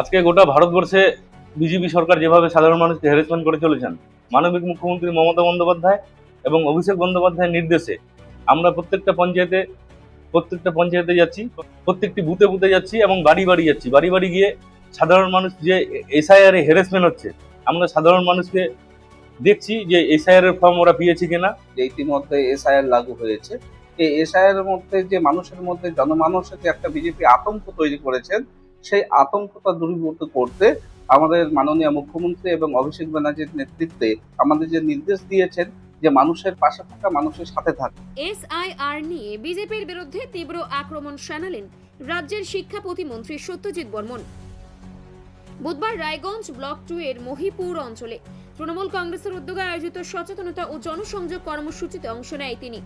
আজকে গোটা ভারতবর্ষে বিজেপি সরকার যেভাবে সাধারণ মানুষকে হ্যারাসমেন্ট করে চলেছেন, মানবিক মুখ্যমন্ত্রী মমতা বন্দ্যোপাধ্যায় এবং অভিষেক বন্দ্যোপাধ্যায়ের নির্দেশে আমরা প্রত্যেকটা পঞ্চায়েতে প্রত্যেকটা পঞ্চায়েতে যাচ্ছি, প্রত্যেকটি বুথে বুথে যাচ্ছি এবং বাড়ি বাড়ি যাচ্ছি। বাড়ি বাড়ি গিয়ে সাধারণ মানুষ যে এসআইআর এ হ্যারাসমেন্ট হচ্ছে, আমরা সাধারণ মানুষকে দেখছি যে এসআইআর এর ফর্ম ওরা পেয়েছে কিনা। যে ইতিমধ্যে এসআইআর লাগু হয়েছে, এই এসআইআর এর মধ্যে যে মানুষের মধ্যে জনমানসে যে একটা বিজেপি আতঙ্ক তৈরি করেছেন সেই আতঙ্কটা দূরীভূত করতে আমাদের মাননীয় মুখ্যমন্ত্রী এবং অভিষেক ব্যানার্জির নেতৃত্বে আমাদের যে নির্দেশ দিয়েছেন যে মানুষের পাশে থাকা মানুষের সাথে থাকা। এসআইআর নিয়ে বিজেপির বিরুদ্ধে তীব্র আক্রমণ শানালেন রাজ্যের শিক্ষা প্রতিমন্ত্রী সত্যজিৎ বর্মন। বুধবার রায়গঞ্জ ব্লক টু এর মহিপুর অঞ্চলে তৃণমূল কংগ্রেসের উদ্যোগে আয়োজিত সচেতনতা ও জনসংযোগ কর্মসূচিতে অংশ নেয় তিনি।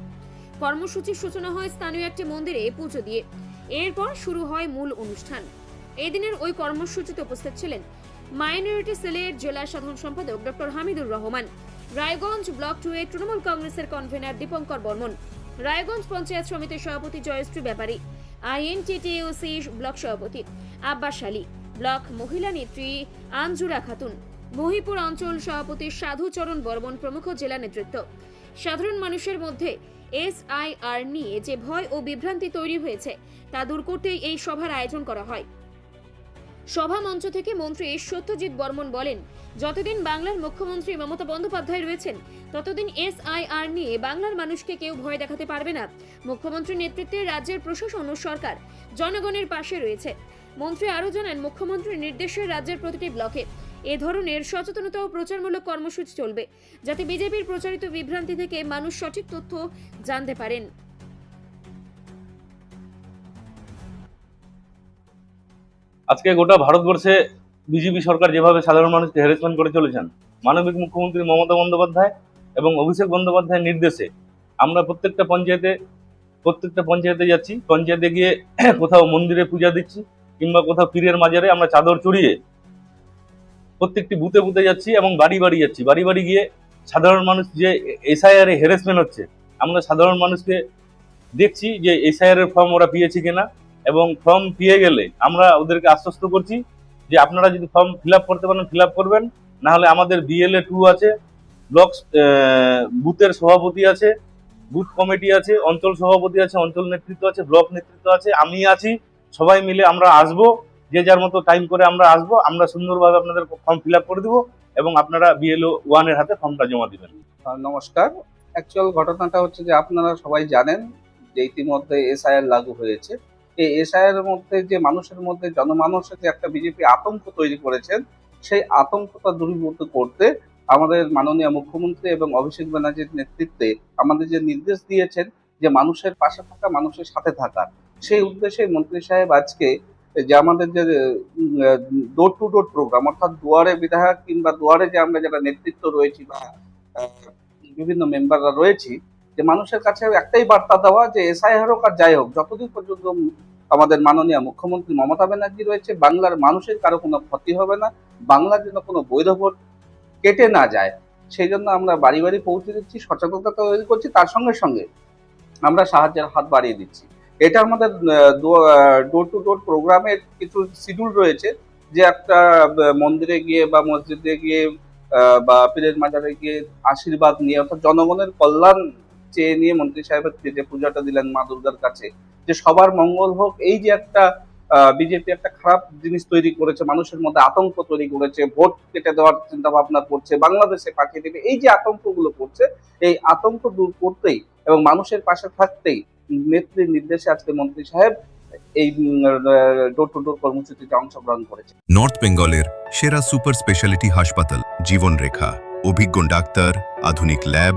কর্মসূচির সূচনা হয় স্থানীয় একটি মন্দিরে পুজো দিয়ে। এরপর শুরু হয় মূল অনুষ্ঠান। এই দিনের ওই কর্মসূচিতে উপস্থিত ছিলেন মাইনরিটি সেলের জেলা সাধারণ সম্পাদক doctor Hamidur Rahman, Raiganj block two A Trinamool কংগ্রেসের কনভেনার দীপঙ্কর বর্মন, রায়গঞ্জ পঞ্চায়েত সমিতির সভাপতি জয়শ্রী ব্যাপারী, আইএনটিটিউসি ব্লক সভাপতি আব্বাস আলী, ব্লক মহিলা নেত্রী আঞ্জুরা খাতুন, মহিপুর অঞ্চল সভাপতি সাধুচরণ বর্মন প্রমুখ জেলা নেতৃত্ব। সাধারণ মানুষের মধ্যে এসআইআর নিয়ে যে ভয় ও বিভ্রান্তি তৈরি হয়েছে, তা দূর করতেই এই সভার আয়োজন করা হয়। সভা মঞ্চ থেকে মন্ত্রী সত্যজিৎ বর্মন বলেন, যতদিন বাংলার মুখ্যমন্ত্রী মমতা বন্দ্যোপাধ্যায় রয়েছেন, ততদিন এসআইআর নিয়ে বাংলার মানুষকে কেউ ভয় দেখাতে পারবে না। মুখ্যমন্ত্রীর নেতৃত্বে রাজ্যের প্রশাসন ও সরকার জনগণের পাশে রয়েছে। মন্ত্রী আরও জানান, মুখ্যমন্ত্রীর নির্দেশে রাজ্যের প্রতিটি ব্লকে এ ধরনের সচেতনতা ও প্রচারমূলক কর্মসূচি চলবে, যাতে বিজেপির প্রচারিত বিভ্রান্তি থেকে মানুষ সঠিক তথ্য জানতে পারেন। আজকে গোটা ভারতবর্ষে বিজেপি সরকার যেভাবে সাধারণ মানুষকে হ্যারাসমেন্ট করে চলেছেন, মানবিক মুখ্যমন্ত্রী মমতা বন্দ্যোপাধ্যায় এবং অভিষেক বন্দ্যোপাধ্যায়ের নির্দেশে আমরা প্রত্যেকটা পঞ্চায়েতে প্রত্যেকটা পঞ্চায়েতে যাচ্ছি, পঞ্চায়েতে গিয়ে কোথাও মন্দিরে পূজা দিচ্ছি কিংবা কোথাও পীরের মাজারে আমরা চাদর চড়িয়ে প্রত্যেকটি বুথে বুথে যাচ্ছি এবং বাড়ি বাড়ি যাচ্ছি। বাড়ি বাড়ি গিয়ে সাধারণ মানুষ যে এসআইআর এ হ্যারাসমেন্ট হচ্ছে, আমরা সাধারণ মানুষকে দেখছি যে এসআইআর এর ফর্ম ওরা পেয়েছে কিনা। এবং ফর্ম পেয়ে গেলে আমরা ওদেরকে আশ্বস্ত করছি যে আপনারা যদি ফর্ম ফিল করতে পারেন ফিল করবেন। না হলে আমাদের বিএলএ টু আছে ব্লক বুথের সভাপতি আছে, বুথ কমিটি আছে, অঞ্চল সভাপতি আছে, অঞ্চল নেতৃত্ব আছে ব্লক নেতৃত্ব আছে, আমি আছি, সবাই মিলে আমরা আসব, যে যার মতো টাইম করে আমরা আসব, আমরা সুন্দরভাবে আপনাদের ফর্ম ফিল করে দেবো এবং আপনারা বিএলও ওয়ানের হাতে ফর্মটা জমা দিবেন। নমস্কার। অ্যাকচুয়াল ঘটনাটা হচ্ছে যে আপনারা সবাই জানেন যে ইতিমধ্যে এসআইআর লাগু হয়েছে। এই এসআইআর এর মধ্যে যে মানুষের মধ্যে জনমানসে যে একটা বিজেপি আতঙ্ক তৈরি করেছেন, সেই আতঙ্কটা দূরীভূত করতে আমাদের মাননীয় মুখ্যমন্ত্রী এবং অভিষেক ব্যানার্জির নেতৃত্বে আমাদের যে নির্দেশ দিয়েছেন যে মানুষের পাশে থাকা, মানুষের সাথে থাকা, সেই উদ্দেশ্যে মন্ত্রী সাহেব আজকে যে আমাদের যে ডোর টু ডোর প্রোগ্রাম অর্থাৎ দুয়ারে বিধায়ক কিংবা দুয়ারে যে আমরা যারা নেতৃত্ব রয়েছি বা বিভিন্ন মেম্বাররা রয়েছি যে মানুষের কাছে একটাই বার্তা দেওয়া যে এসআইআর হোক আর যাই হোক, যতদিন পর্যন্ত আমাদের মাননীয় মুখ্যমন্ত্রী মমতা ব্যানার্জি রয়েছে, বাংলার মানুষের কারও কোনো ক্ষতি হবে না, বাংলার জন্য কোনো বৈধ ভোট কেটে না যায়, সেই জন্য আমরা বাড়ি বাড়ি পৌঁছে দিচ্ছি, সচেতনতা তৈরি করছি, তার সঙ্গে সঙ্গে আমরা সাহায্যের হাত বাড়িয়ে দিচ্ছি। এটা আমাদের ডোর টু ডোর প্রোগ্রামের কিছু শিডিউল রয়েছে, যে একটা মন্দিরে গিয়ে বা মসজিদে গিয়ে বা পীরের মাজারে গিয়ে আশীর্বাদ নিয়ে অর্থাৎ জনগণের কল্যাণ চেয়ে নিয়ে মন্ত্রী সাহেবের যে পূজাটা দিলেন মা দুর্গার কাছে, যে সবার মঙ্গল হোক, এই যে একটা বিজেপি একটা খারাপ জিনিস তৈরি করেছে, মানুষের মধ্যে আতঙ্ক তৈরি করেছে, ভোট কেটে দেওয়ার চিন্তা ভাবনা করছে, বাংলাদেশে পাঠিয়ে দেবে, এই যে আতঙ্কগুলো করছে, এই আতঙ্ক দূর করতেই এবং মানুষের পাশে থাকতেই নেত্রীর নির্দেশে আজকে মন্ত্রী সাহেব এই ডোর টু ডোর কর্মসূচিতে অংশগ্রহণ করেছে নর্থ বেঙ্গলের সেরা সুপার স্পেশালিটি হাসপাতাল, জীবনরেখা, অভিজ্ঞ ডাক্তার, আধুনিক lab